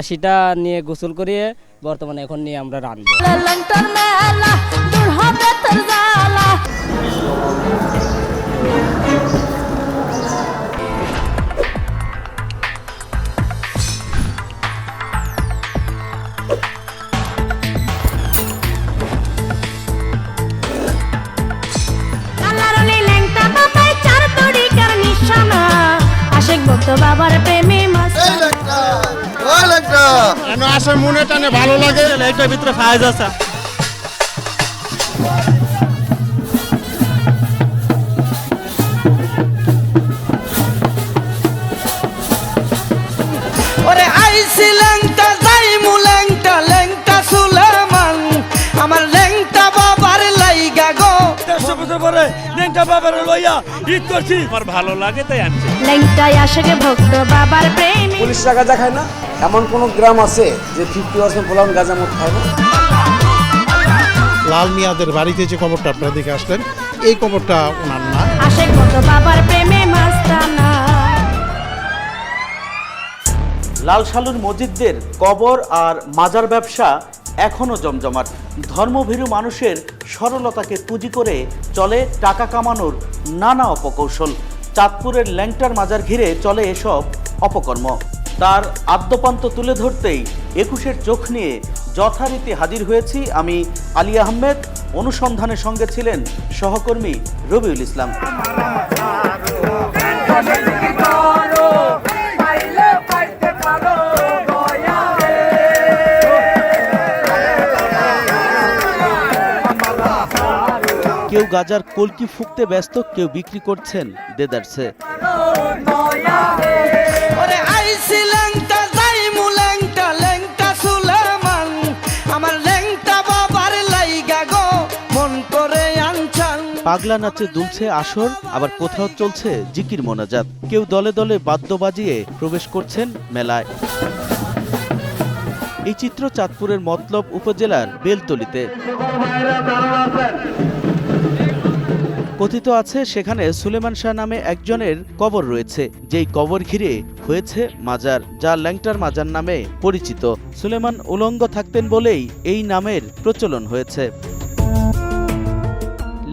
খাসিটা নিয়ে গোসল করিয়ে বর্তমানে এখন নিয়ে আমরা রানবো লন্টন মেলা কেন আসে মনে টানে ভালো লাগে? এটার ভিতরে ফায়জ আছে। লেংটা বাবার লইয়া ঈদ করছি। আমার ভালো লাগে তাই আনছি। আশেক ভক্ত বাবার প্রেমে। গাঁজা খায় না? এমন কোন গ্রাম আছে যে ফিফটি পার্সেন্ট পোলাম গাঁজা মদ খায় না? লাল মিয়াদের বাড়িতে যে খবরটা আপনারা দেখে আসলেন এই খবরটা ওনার না। আশেক ভক্ত বাবার প্রেমে মাস্তানা। লাল সালুর মসজিদদের কবর আর মাজার ব্যবসা এখনও জমজমাট। ধর্মভীরু মানুষের সরলতাকে পুঁজি করে চলে টাকা কামানোর নানা অপকৌশল। চাঁদপুরের ল্যাংটার মাজার ঘিরে চলে এসব অপকর্ম। তার আদ্যপান্ত তুলে ধরতেই একুশের চোখ নিয়ে যথারীতি হাজির হয়েছি আমি আলী আহমেদ। অনুসন্ধানের সঙ্গে ছিলেন সহকর্মী রবিউল ইসলাম। গাজার কলকি ফুকতে ব্যস্ত কেউ বিক্রি করছেন দেদারসে। পাগলা নাচে দুলছে আসর আবার কোথাও চলছে জিকির মোনাজাত। কেউ দলে দলে বাদ্য বাজিয়ে প্রবেশ করছেন মেলায়। এই চিত্র চাঁদপুরের মতলব উপজেলার বেলতলিতে। কথিত আছে, সেখানে সুলেমান শাহ নামে একজনের কবর রয়েছে, যেই কবর ঘিরে হয়েছে মাজার, যা ল্যাংটার মাজার নামে পরিচিত। সুলেমান উলঙ্গ থাকতেন বলেই এই নামের প্রচলন হয়েছে।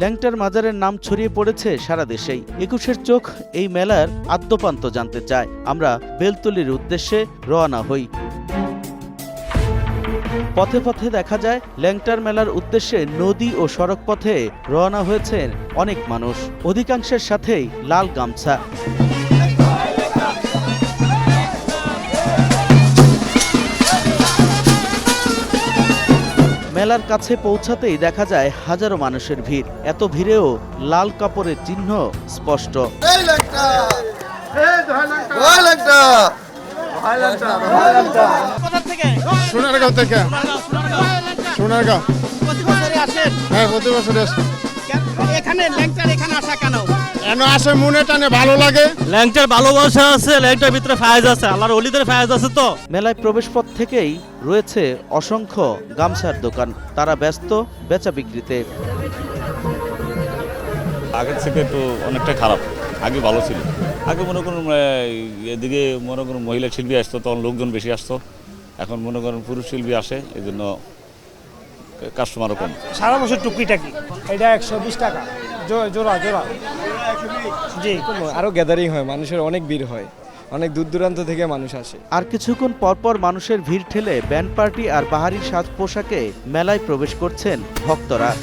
ল্যাংটার মাজারের নাম ছড়িয়ে পড়েছে সারা দেশেই। একুশের চোখ এই মেলার আদ্যপান্ত জানতে চায়। আমরা বেলতলির উদ্দেশ্যে রওনা হই। পথে পথে দেখা যায় ল্যাংটার মেলার উদ্দেশ্যে নদী ও সড়ক পথে রওনা হয়েছেন অনেক মানুষ। অধিকাংশের সাথেই লাল গামছা। মেলার কাছে পৌঁছাতেই দেখা যায় হাজারো মানুষের ভিড়। এত ভিড়েও লাল কাপড়ের চিহ্ন স্পষ্ট। সোনারগাঁও থেকে। সোনারগাঁও। হ্যাঁ প্রতি বছর আসে। এখানে ল্যাংটার এখানে আসা কেন? কেন আসে মনে টানে ভালো লাগে? ল্যাংটার ভালোবাসা আছে ল্যাংটার ভিতরে ফায়জ আছে আল্লাহর অলিদের ফায়জ আছে তো। মেলায় প্রবেশপথ থেকেই রয়েছে অসংখ্য গামছার দোকান। তারা ব্যস্ত বেচা বিক্রিতে। আগের থেকে তো অনেকটা খারাপ আগে ভালো ছিল। আগে মনে করুন এদিকে মনে করুন মহিলা শিল্পী আসতো তখন লোকজন বেশি আসতো। এখন মনে করুন পুরুষ শিল্পী আসে এই জন্য কাস্টমারও কম। সারা বছর টুকিটাকি এটা একশো বিশ টাকা। জো- জোড়া জোড়া। জি। আরও গ্যাদারিং হয় মানুষের অনেক ভিড় হয়। অনেক দূর দূরান্ত থেকে মানুষ আসে। আর কিছুক্ষণ পরপর মানুষের ভিড় ঠেলে ব্যান্ড পার্টি আর বাহারি সাজ পোশাকে মেলায় প্রবেশ করছেন ভক্তরা।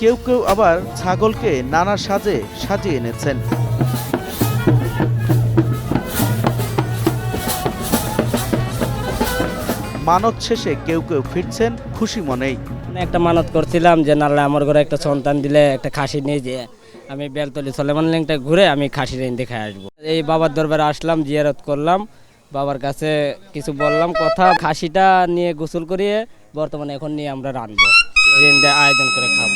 কেউ কেউ আবার ছাগলকে নানা সাজে সাজিয়ে এনেছেন। মানত শেষে কেউ কেউ ফিরছেন, খুশি মনেই। মানে একটা মানত করছিলাম যে নাল্লা আমার ঘরে একটা সন্তান দিলে একটা খাসি নিয়ে যে আমি বেলতলি সলেমান ল্যাংটা ঘুরে আমি খাসি দেখে আসব। এই বাবার দরবারে আসলাম, জিয়ারত করলাম। বাবার কাছে কিছু বললাম, কথা, খাসিটা নিয়ে গোসল করিয়ে বর্তমানে এখন নিয়ে আমরা রানবো আয়োজন করে খাব।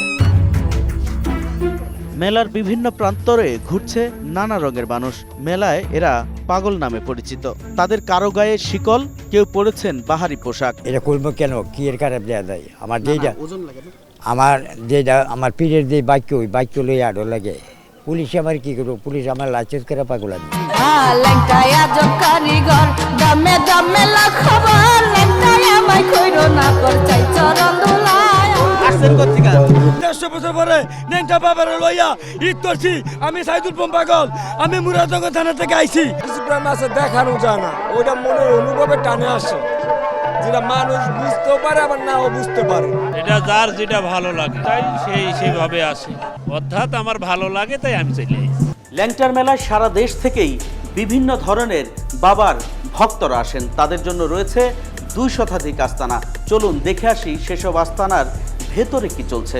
মেলার বিভিন্ন প্রান্তরে ঘুরছে নানা রঙের মানুষ। মেলায় এরা পাগল নামে পরিচিত। তাদের কারও গায়ে শিকল কেউ পরেছেন বাহারি পোশাক। এটা করব কেন? কি এর খারাপ দেওয়া দেয় আমার যেটা আমার যেটা আমার পীরের যে বাক্য ওই বাক্য লই আরও লাগে। পুলিশ আমার কি করব? পুলিশ আমার লাইসেন্স করে পাগল আমি। দমে দমে খবর লেংটায় আমায় কইরো না কর চাই চরণ দুলায় দেড়শো বছর পরে নেংটা বাবার লইয়া ঈদ করছি। আমি সাইদুল পাগল। আমি থানা থেকে আইছি। আছে দেখানো যায় না। ওইটা মনের অনুভবে টানে আসে। যেটা মানুষ বুঝতেও পারে আবার নাও বুঝতে পারে। এটা যার যেটা ভালো লাগে তাই সেই সেইভাবে আসে। অর্থাৎ আমার ভালো লাগে তাই আমি চলে আইছি ল্যাংটার মেলায় সারা দেশ থেকেই বিভিন্ন ধরনের বাবার ভক্তরা আসেন। তাদের জন্য রয়েছে দুই শতাধিক আস্তানা। চলুন দেখে আসি সেসব আস্তানার ভেতরে কি চলছে?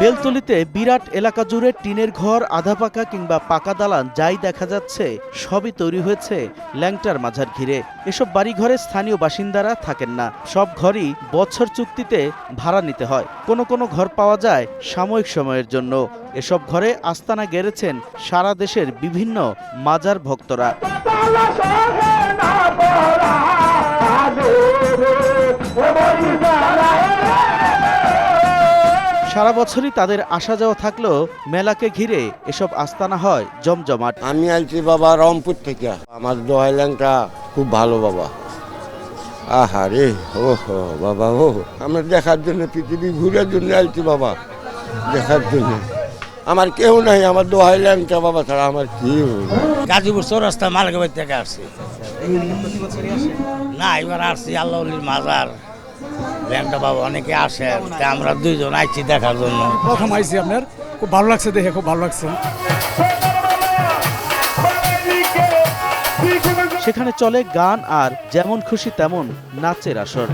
বেলতলিতে বিরাট এলাকা জুড়ে টিনের ঘর আধা পাকা কিংবা পাকা দালান যাই দেখা যাচ্ছে সবই তৈরি হয়েছে ল্যাংটার মাঝার ঘিরে। এসব বাড়িঘরে স্থানীয় বাসিন্দারা থাকেন না। সব ঘরই বছর চুক্তিতে ভাড়া নিতে হয়। কোনো কোনো ঘর পাওয়া যায় সাময়িক সময়ের জন্য। এসব ঘরে আস্তানা গেড়েছেন সারা দেশের বিভিন্ন মাজার ভক্তরা। সারা বছরই তাদের আসা যাওয়া থাকলেও মেলাকে ঘিরে এসব আস্তানা হয় জমজমাট। আমি আইছি বাবা রংপুর থেকে। আমার দোহাই ল্যাংটা খুব ভালো বাবা। আহা রে ও বাবা ও আমরা দেখার জন্য পৃথিবী ঘুরার জন্য আইছি বাবা। দেখার জন্য। আমার কেউ নাই আমার দোহাই ল্যাংটা বাবা ছাড়া আমার কেউ। গাজীপুর চৌরাস্তা মালগাবাদ থেকে আসছি। না এবার আসছি আল্লাহলির মাজার। ব্যাংকটা বাবা অনেকে আসেন তা আমরা দুইজন আইছি দেখার জন্য। প্রথম আইসি আপনার। খুব ভালো লাগছে দেখে খুব ভালো লাগছে। সেখানে চলে গান আর যেমন খুশি তেমন নাচের আসর।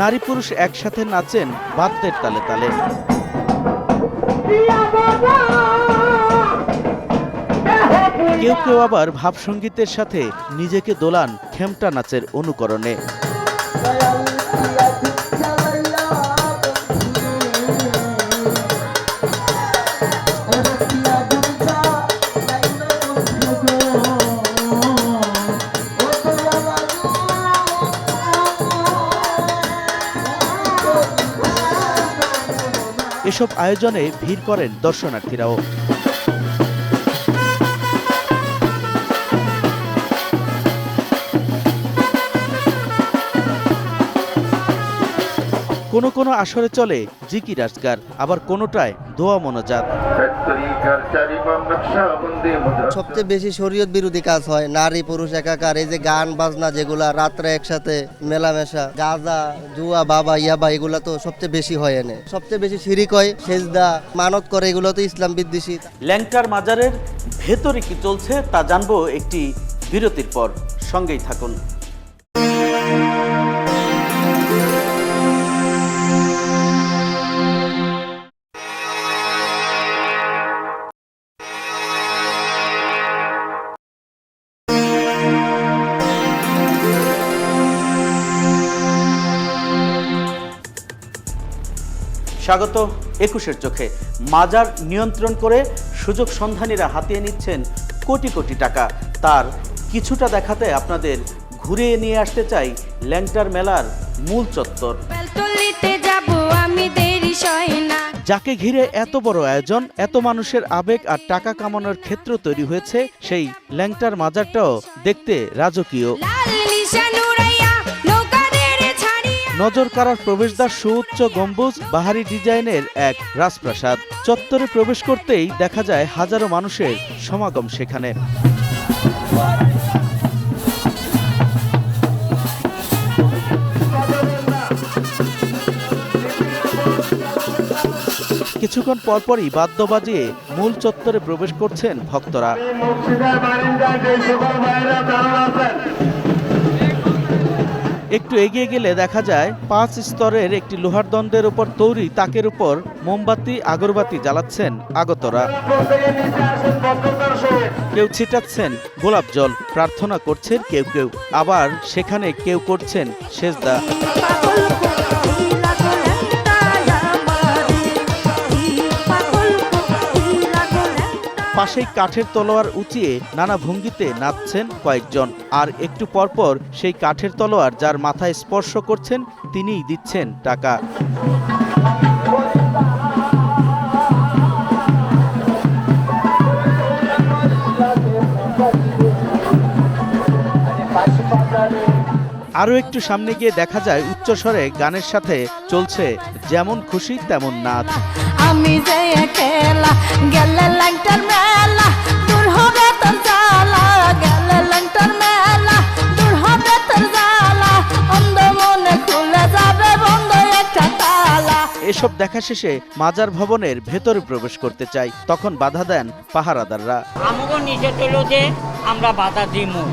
নারী পুরুষ একসাথে নাচেন বাদ্যের তালে তালে। কেউ কেউ আবার ভাবসঙ্গীতের সাথে নিজেকে দোলান খেমটা নাচের অনুকরণে। এসব আয়োজনে ভিড় করেন দর্শনার্থীরাও। কোনো কোনো আসরে চলে জিকির আজগার আবার কোনোটায় দোয়া মনোজাত। সবচেয়ে বেশি শরীয়ত বিরোধী কাজ হয় নারী পুরুষ একাকার এই যে গান বাজনা যেগুলা রাত্রে একসাথে মেলামেশা গাজা জুয়া বাবা ইয়াবা এগুলা তো সবচেয়ে বেশি হয় এনে। সবচেয়ে বেশি শিরিক হয় সেজদা মানত করে এগুলো তো ইসলাম বিদ্বেষী। ল্যাংটার মাজারের ভেতরে কি চলছে তা জানব একটি বিরতির পর। সঙ্গেই থাকুন। স্বাগত একুশের চোখে। মাজার নিয়ন্ত্রণ করে সুযোগ সন্ধানীরা হাতিয়ে নিচ্ছেন কোটি কোটি টাকা। তার কিছুটা দেখাতে আপনাদের ঘুরিয়ে নিয়ে আসতে চাই ল্যাংটার মেলার মূল চত্বর। যাকে ঘিরে এত বড় আয়োজন এত মানুষের আবেগ আর টাকা কামানোর ক্ষেত্র তৈরি হয়েছে সেই ল্যাংটার মাজারটাও দেখতে রাজকীয়। নজর কাড়ার প্রবেশদ্বার সুউচ্চ গম্বুজ, বাহারি ডিজাইনের এক রাজপ্রাসাদ। চত্বরে প্রবেশ করতেই দেখা যায় হাজারো মানুষের সমাগম সেখানে। কিছুক্ষণ পরপরই বাদ্য বাজিয়ে মূল চত্বরে প্রবেশ করছেন ভক্তরা। একটু এগিয়ে গেলে দেখা যায় পাঁচ স্তরের একটি লোহার দ্বন্দ্বের উপর তৈরি তাকের উপর মোমবাতি, আগরবাতি জ্বালাচ্ছেন আগতরা। কেউ ছিটাচ্ছেন গোলাপ জল, প্রার্থনা করছেন কেউ কেউ। আবার সেখানে কেউ করছেন সেজদা। পাশেই কাঠের তলোয়ার উঁচিয়ে নানা ভঙ্গিতে নাচছেন কয়েকজন। আর একটু পরপর সেই কাঠের তলোয়ার যার মাথায় স্পর্শ করছেন, তিনিই দিচ্ছেন টাকা। আরও একটু সামনে গিয়ে দেখা যায় উচ্চস্বরে গানের সাথে চলছে যেমন খুশি তেমন নাচ। আমি যে এসব দেখা শেষে মাজার ভবনের ভেতরে প্রবেশ করতে চাই। তখন বাধা দেন পাহারাদাররা। আমাকে নিচে তুলো যে আমরা বাধা দিমু।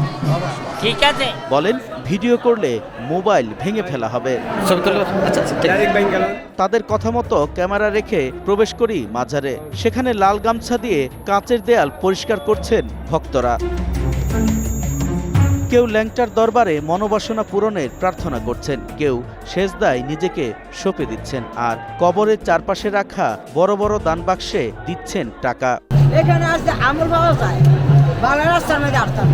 ঠিক আছে? বলেন ভিডিও করলে মোবাইল ভেঙে ফেলা হবে। তাদের কথা মতো ক্যামেরা রেখে প্রবেশ করি মাজারে। সেখানে লাল গামছা দিয়ে কাঁচের দেয়াল পরিষ্কার করছেন ভক্তরা। কেউ ল্যাংটার দরবারে মনোবাসনা পূরণের প্রার্থনা করছেন, কেউ সেজদায় নিজেকে সঁপে দিচ্ছেন আর কবরের চারপাশে রাখা বড় বড় দান বাক্সে দিচ্ছেন টাকা। এখানে আসতে আমল পাওয়া যায়। বাংলার মধ্যে আসতাম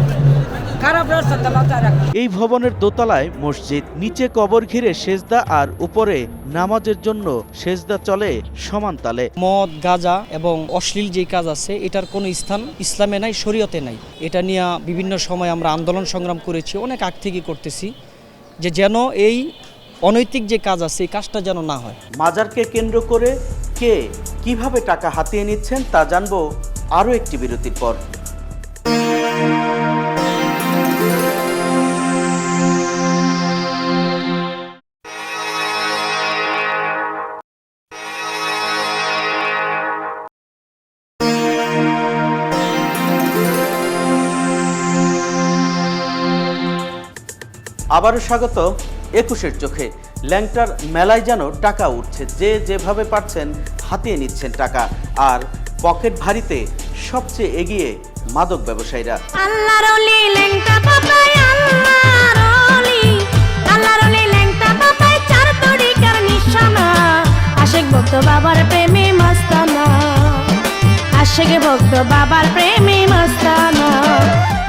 এই ভবনের দোতলায় মসজিদ নিচে কবর ঘিরে সেজদা আর উপরে নামাজের জন্য সেজদা চলে সমান তালে। মদ গাঁজা এবং অশ্লীল যে কাজ আছে এটার কোনো স্থান ইসলামে নাই শরীয়তে নাই। এটা নিয়ে বিভিন্ন সময় আমরা আন্দোলন সংগ্রাম করেছি অনেক আগ থেকে করতেছি যে যেন এই অনৈতিক যে কাজ আছে এই কাজটা যেন না হয়। মাজারকে কেন্দ্র করে কে কীভাবে টাকা হাতিয়ে নিচ্ছেন তা জানব আরও একটি বিরতির পর। আবারও স্বাগত একুশের চোখে। ল্যাংটার মেলায় যেন টাকা উঠছে, যে যেভাবে পারছেন হাতিয়ে নিচ্ছেন টাকা। আর পকেট ভারীতে সবচেয়ে এগিয়ে মাদক ব্যবসায়ীরা। আল্লাহর ওলি লেংটা বাবাই আল্লাহর ওলি আল্লাহর নিশানা। আশেক ভক্ত বাবার প্রেমে মস্তানা। আশেক ভক্ত বাবার প্রেমে মস্তানা।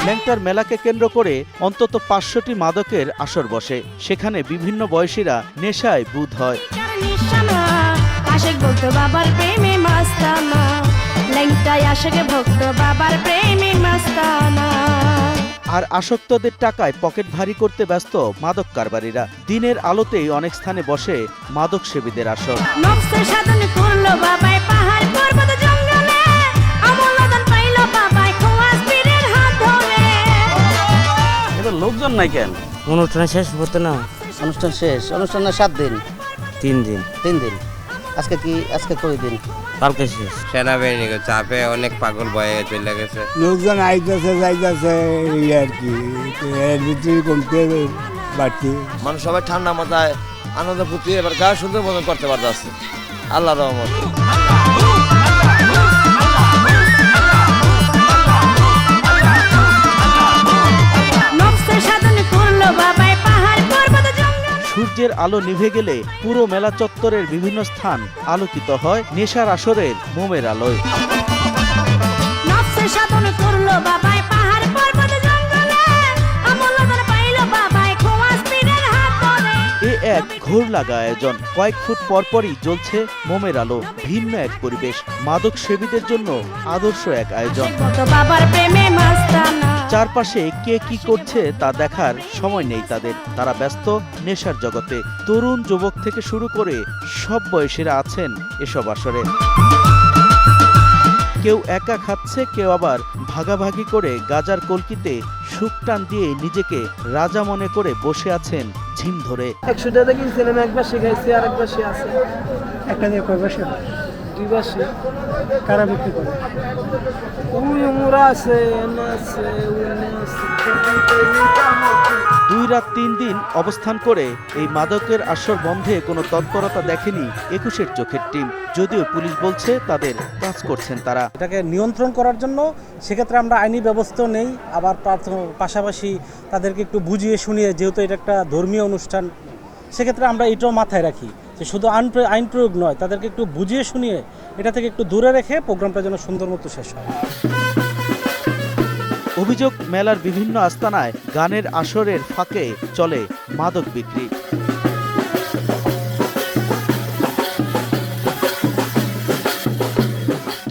ল্যাংটার মেলাকে কেন্দ্র করে অন্তত পাঁচশোটি মাদকের আসর বসে। সেখানে বিভিন্ন বয়সীরা নেশায় বুধ হয়। নিশানা আশেক ভক্ত বাবার প্রেমে মস্তানা। লেংটাই আশেক ভক্ত বাবার প্রেমে মস্তানা। আর আসক্তদের টাকায় পকেট ভারী করতে ব্যস্ত মাদক কারবারিরা। দিনের আলোতেই অনেক স্থানে বসে মাদক সেবীদের আসর লোকজন নাই কেন? অনুষ্ঠান শেষ হতো না। অনুষ্ঠান শেষ? অনুষ্ঠানের সাত দিন? তিন দিন। তিন দিন। আজকে কি আজকে কই দিন? কালকে শেষ। সেনাবাহিনী চাপে অনেক পাগল বয়ে চলে গেছে। লোকজন আইতেছে যাইতেছে এই আর কি। এর ভিতরে কমতে বাড়তি। মানুষ সবাই ঠান্ডা মাথায় আনন্দ ফুটি এবার গা সুন্দর মতন করতে পারতেছে। আল্লাহ রহমত। সূর্যের আলো নিভে গেলে পুরো মেলা চত্বরের বিভিন্ন স্থান আলোকিত হয় নেশার আসরের মোমের আলোয়। সাধন করল পাহাড় পর্বত এক ঘোর লাগা আয়োজন। কয়েক ফুট পরপরই জ্বলছে মোমের আলো। ভিন্ন এক পরিবেশ। মাদক সেবীদের জন্য আদর্শ এক আয়োজন। বাবার প্রেমে মস্তানা। চারপাশে কে কি করছে তা দেখার সময় নেই তাদের। তারা ব্যস্ত নেশার জগতে। তরুণ যুবক থেকে শুরু করে সব বয়সেরা আছেন এসব আসরে। কেউ একা খাচ্ছে কেউ আবার ভাগাভাগি করে গাজার কলকিতে সুখ টান দিয়ে নিজেকে রাজা মনে করে বসে আছেন ঝিম ধরে। একশো টাকা কিনছিলাম একবার শিখাইছি আর একবার সে আছে। একটা দিয়ে কারা বিক্রি করে? দুই রাত তিন দিন অবস্থান করে এই মাদকের আসর বন্ধে কোনো তৎপরতা দেখেনি একুশের চোখের টিম। যদিও পুলিশ বলছে তাদের কাজ করছেন তারা। এটাকে নিয়ন্ত্রণ করার জন্য সেক্ষেত্রে আমরা আইনি ব্যবস্থা নেই আবার পাশাপাশি তাদেরকে একটু বুঝিয়ে শুনিয়ে যেহেতু এটা একটা ধর্মীয় অনুষ্ঠান সেক্ষেত্রে আমরা এটাও মাথায় রাখি। যে শুধু আইন প্রয়োগ- আইন প্রয়োগ নয়, তাদেরকে একটু বুঝিয়ে শুনিয়ে এটা থেকে একটু দূরে রেখে প্রোগ্রামটা যেন সুন্দর মতো শেষ হয়। অভিযোগ, মেলার বিভিন্ন আস্তানায় গানের আসরের ফাঁকে চলে মাদক বিক্রি।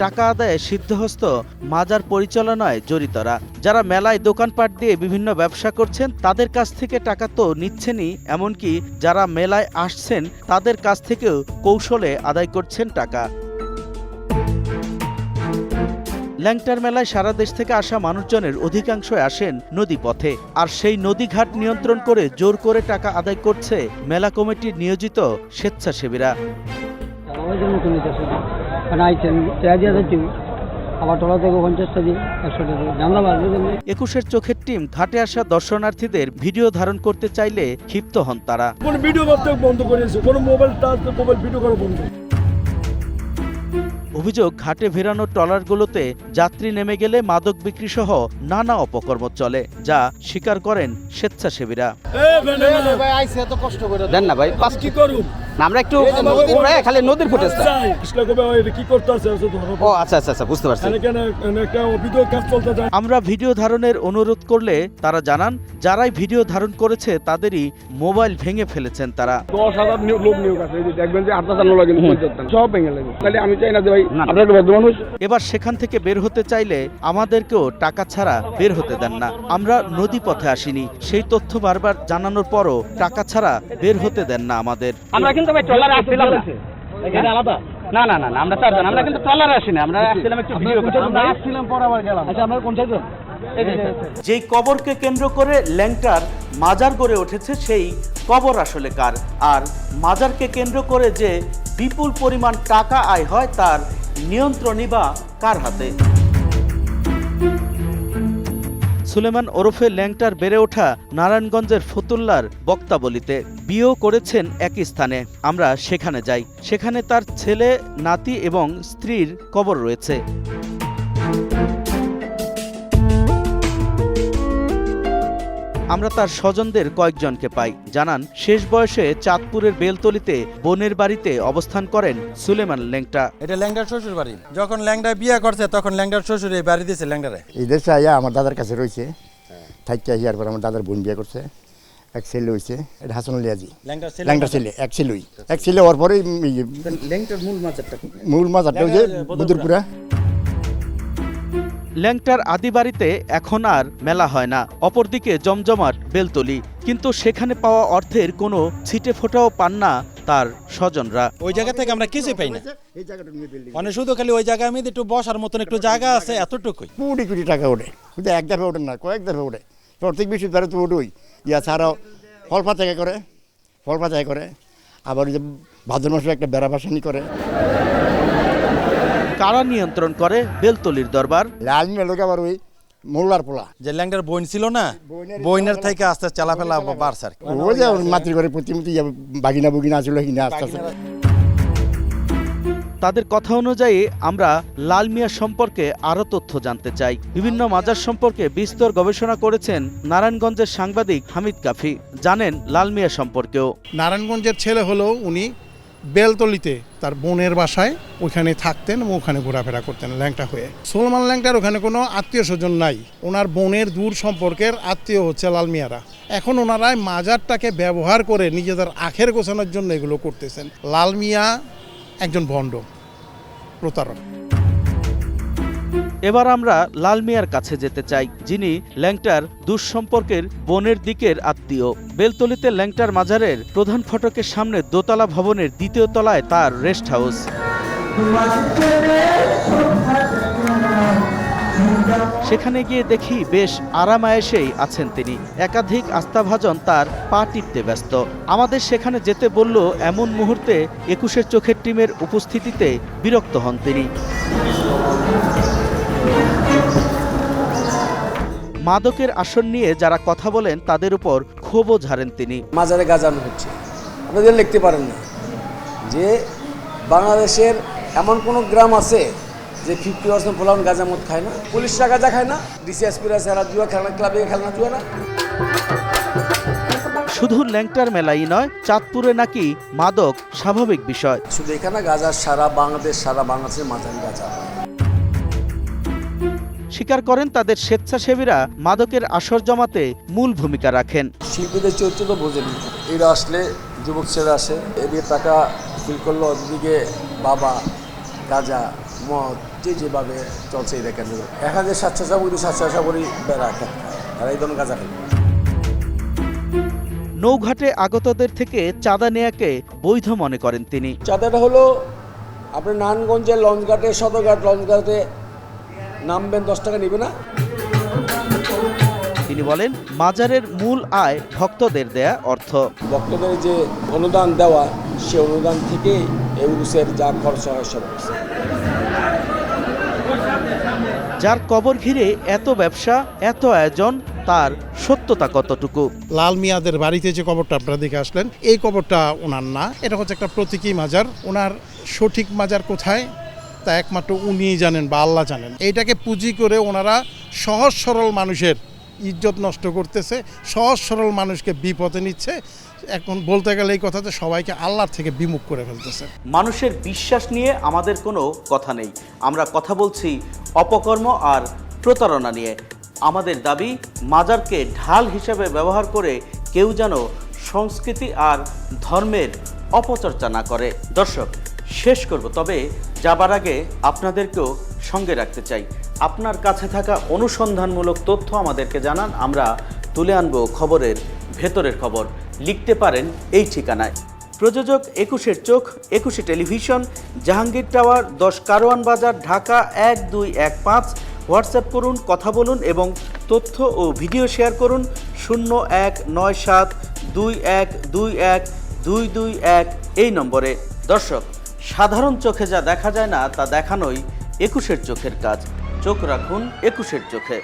টাকা আদায়ে সিদ্ধহস্ত মাজার পরিচালনায় জড়িতরা। যারা মেলায় দোকানপাট দিয়ে বিভিন্ন ব্যবসা করছেন, তাদের কাছ থেকে টাকা তো নিচ্ছেনই, এমনকি যারা মেলায় আসছেন, তাদের কাছ থেকেও কৌশলে আদায় করছেন টাকা। ল্যাংটার মেলায় সারা দেশ থেকে আসা মানুষজনের অধিকাংশ আসেন নদী পথে আর সেই নদীঘাট নিয়ন্ত্রণ করে জোর করে টাকা আদায় করছে মেলা কমিটির নিয়োজিত স্বেচ্ছাসেবীরা। একুশের চোখের টিম ঘাটে আসা দর্শনার্থীদের ভিডিও ধারণ করতে চাইলে ক্ষিপ্ত হন তারা। কোনো ভিডিও করতে বন্ধ করেছে? কোনো মোবাইল মোবাইল ভিডিও করা বন্ধ? অভিযোগ ঘাটে ভেরানো ট্রলারগুলোতে যাত্রী নেমে গেলে মাদক বিক্রি সহ নানা অপকর্ম চলে যা স্বীকার করেন স্বেচ্ছাসেবীরা। দেন না ভাই কি করুন আমরা একটু খালি নদীর ফুটেজ কৃষ্ণ কবে এটা কি করতে আছে? ও আচ্ছা আচ্ছা আচ্ছা বুঝতে পারছি। ভিডিও কাজ চলতে যায় আমরা ভিডিও ধারণের অনুরোধ করলে তারা জানান যারাই ভিডিও ধারণ করেছে তাদেরই মোবাইল ভেঙে ফেলেছেন তারা। দশ হাজার লোক নিয়োগ আছে। দেখবেন যে আট হাজার লোক সব ভেঙে তাহলে আমি চাই না যে ভাই আপনার মানুষ? এবার সেখান থেকে বের হতে চাইলে আমাদেরকেও টাকা ছাড়া বের হতে দেন না। আমরা নদী পথে আসিনি। সেই তথ্য বারবার জানানোর পরও টাকা ছাড়া বের হতে দেন না আমাদের। আমরা কিন্তু ভাই ট্রলারে আসছিলাম না। আলাদা? না না না আমরা চারজন আমরা কিন্তু ট্রলারে আসিনি আমরা আসছিলাম একটু ভিডিও করতে আমরা আসছিলাম পরে আবার গেলাম। আচ্ছা আমরা কোন যেই কবরকে কেন্দ্র করে ল্যাংটার মাজার গড়ে উঠেছে সেই কবর আসলে কার? আর মাজারকে কেন্দ্র করে যে বিপুল পরিমাণ টাকা আয় হয় তার নিয়ন্ত্রণই বা কার হাতে? সুলেমান ওরফে ল্যাংটার বেড়ে ওঠা নারায়ণগঞ্জের ফতুল্লার বক্তাবলিতে বিয়েও করেছেন একই স্থানে। আমরা সেখানে যাই। সেখানে তার ছেলে, নাতি এবং স্ত্রীর কবর রয়েছে। আমরা তার স্বজনদের কয়েকজনকে পাই। জানান শেষ বয়সে চাঁদপুরের বেলতলিতে বোনের বাড়িতে অবস্থান করেন সুলেমান ল্যাংটা। এটা ল্যাংডার শ্বশুর বাড়ি। যখন ল্যাংডা বিয়ে করছে তখন ল্যাংডার শ্বশুর এই বাড়ি দিয়েছে ল্যাংডারে। এই দেশে আইয়া আমার দাদার কাছে রয়েছে। থাকতে আহিয়ার পর আমার দাদার বোন বিয়ে করছে। এক ছেলে হয়েছে এটা হাসান লিয়াজি ল্যাংডার ল্যাংটা ছেলে এক ছেলেই এক ছেলে ওর পরে ল্যাংটার মূল মাজারটা মূল মাজারটা ওই যে বুদুরপুরা। ল্যাংটার আদি বাড়িতে এখন আর মেলা হয় না। অপরদিকে জমজমাট বেলতলি। কিন্তু সেখানে পাওয়া অর্থের কোনো ছিটে ফোটাও পান না তার স্বজনরা। ওই জায়গা থেকে আমরা কিছুই পাই না। মানে শুধু খালি ওই জায়গায় আমি একটু বসার মতন একটু জায়গা আছে এতটুকুই। কোটি কোটি টাকা ওঠে। কিন্তু এক দফে ওঠে না কয়েক দফে ওঠে। প্রত্যেক বৃহস্পতিবারে তো ওঠোই ইয়া ছাড়াও ফল পাচাকা করে ফল পাচাকা করে। আবার ওই যে ভাদ্র মাসে একটা বেড়া বাসানি করে। কারা নিয়ন্ত্রণ করে বেলতলির দরবার? লাল মেলোকে আবার ওই মোল্লার পোলা। যে ল্যাংডার বোন ছিল না বইনের থেকে আস্তে চালাফেলা বাড়ছে আর। ওই যে মাতৃঘরে প্রতিমতি বাগিনা বুগিনা আসলে কিনা আস্তে আস্তে। তাদের কথা অনুযায়ী আমরা লাল মিয়া সম্পর্কে আরও তথ্য জানতে চাই। বিভিন্ন মাজার সম্পর্কে বিস্তর গবেষণা করেছেন নারায়ণগঞ্জের সাংবাদিক হামিদ কাফি। জানেন লাল মিয়া সম্পর্কেও। নারায়ণগঞ্জের ছেলে হলেও উনি বেলতলিতে তার বোনের বাসায় ওইখানে থাকতেন এবং ওখানে ঘোরাফেরা করতেন ল্যাংটা হয়ে। সোলমান ল্যাংটার ওখানে কোনো আত্মীয় স্বজন নাই। ওনার বোনের দূর সম্পর্কের আত্মীয় হচ্ছে লালমিয়ারা এখন ওনারা মাজারটাকে ব্যবহার করে নিজেদের আখের গোছানোর জন্য এগুলো করতেছেন। লালমিয়া একজন ভণ্ড, প্রতারক। এবার আমরা লাল মিয়ার কাছে যেতে চাই, যিনি ল্যাংটার দুঃসম্পর্কের বনের দিকের আত্মীয়। বেলতলিতে ল্যাংটার মাজারের প্রধান ফটকের সামনে দোতলা ভবনের দ্বিতীয় তলায় তার রেস্ট হাউস। সেখানে গিয়ে দেখি বেশ আরামায়েশেই আছেন তিনি। একাধিক আস্থাভাজন তার পা টিপতে ব্যস্ত। আমাদের সেখানে যেতে বলল এমন মুহূর্তে একুশের চোখের টিমের উপস্থিতিতে বিরক্ত হন তিনি। মাদকের আসন নিয়ে যারা কথা বলেন তাদের উপর ক্ষোভও ঝাড়েন তিনি। মাজারে গাজানো হচ্ছে। আপনাদের লিখতে পারেন না যে বাংলাদেশের এমন কোনো গ্রাম আছে যে ফিফটি পার্সেন্ট ফলান গাঁজা মদ খায় না? পুলিশরা গাঁজা খায় না? ডিসিএসপিরা যারা জুয়া খেলনা ক্লাবে খেলনা জুয়া না? শুধু ল্যাংটার মেলাই নয় চাঁদপুরে নাকি মাদক স্বাভাবিক বিষয়। শুধু এখানে গাজা সারা বাংলাদেশ সারা বাংলাদেশের মাঝারি গাজা হয়। স্বীকার করেন তাদের স্বেচ্ছাসেবীরা মাদকের আসর জমাতে মূল ভূমিকা রাখেন। শিল্পীদের চরিত্র তো বোঝেনি। এরা আসলে যুবক ছেলে আসে এদিকে টাকা ফিল করল ওদিকে বাবা গাজা মদ যে যেভাবে চলছে এই দেখেন এক হাজার সাতশো সাবরি সাতশো সাবরি বেড়া আর এই ধরনের গাজা খায় নৌঘাটে আগতদের থেকে চাঁদা নেয়াকে বৈধ মনে করেন তিনি। চাঁদাটা হলো আপনার নারায়ণগঞ্জের লঞ্চঘাটে সদরঘাট লঞ্চঘাটে নামবেন দশ টাকা নেবে না। তিনি বলেন মাজারের মূল আয় ভক্তদের দেয়া অর্থ। ভক্তদের যে অনুদান দেওয়া সে অনুদান থেকেই এই উরুসের যা খরচ হয় সব হচ্ছে। যার কবর ঘিরে এত ব্যবসা এত আয়োজন তার সত্যতা কতটুকু? লাল মিয়াদের বাড়িতে যে কবরটা আপনারা দেখে আসলেন এই কবরটা ওনার না। এটা হচ্ছে একটা প্রতীকী মাজার। ওনার সঠিক মাজার কোথায়? তা একমাত্র উনিই জানেন বা আল্লাহ জানেন। এইটাকে পুঁজি করে ওনারা সহজ সরল মানুষের ইজ্জত নষ্ট করতেছে, সহজ সরল মানুষকে বিপদে নিচ্ছে। এখন বলতে গেলে এই কথাতে সবাইকে আল্লাহর থেকে বিমুখ করে ফেলতেছে। মানুষের বিশ্বাস নিয়ে আমাদের কোনো কথা নেই। আমরা কথা বলছি অপকর্ম আর প্রতারণা নিয়ে। আমাদের দাবি, মাজারকে ঢাল হিসেবে ব্যবহার করে কেউ যেন সংস্কৃতি আর ধর্মের অপচর্চা না করে। দর্শক, শেষ করব, তবে যাবার আগে আপনাদেরকেও সঙ্গে রাখতে চাই। আপনার কাছে থাকা অনুসন্ধানমূলক তথ্য আমাদেরকে জানান, আমরা তুলে আনব খবরের ভেতরের খবর। লিখতে পারেন এই ঠিকানায়। প্রযোজক একুশের চোখ, একুশে টেলিভিশন, জাহাঙ্গীর টাওয়ার, দশ কারওয়ান বাজার, ঢাকা এক দুই এক পাঁচ। হোয়াটসঅ্যাপ করুন, কথা বলুন এবং তথ্য ও ভিডিও শেয়ার করুন শূন্য এক নয় সাত দুই এক দুই এক দুই দুই এক এই নম্বরে। দর্শক সাধারণ চোখে যা দেখা যায় না, তা দেখানোই একুশের চোখের কাজ। চোখ রাখুন একুশের চোখে।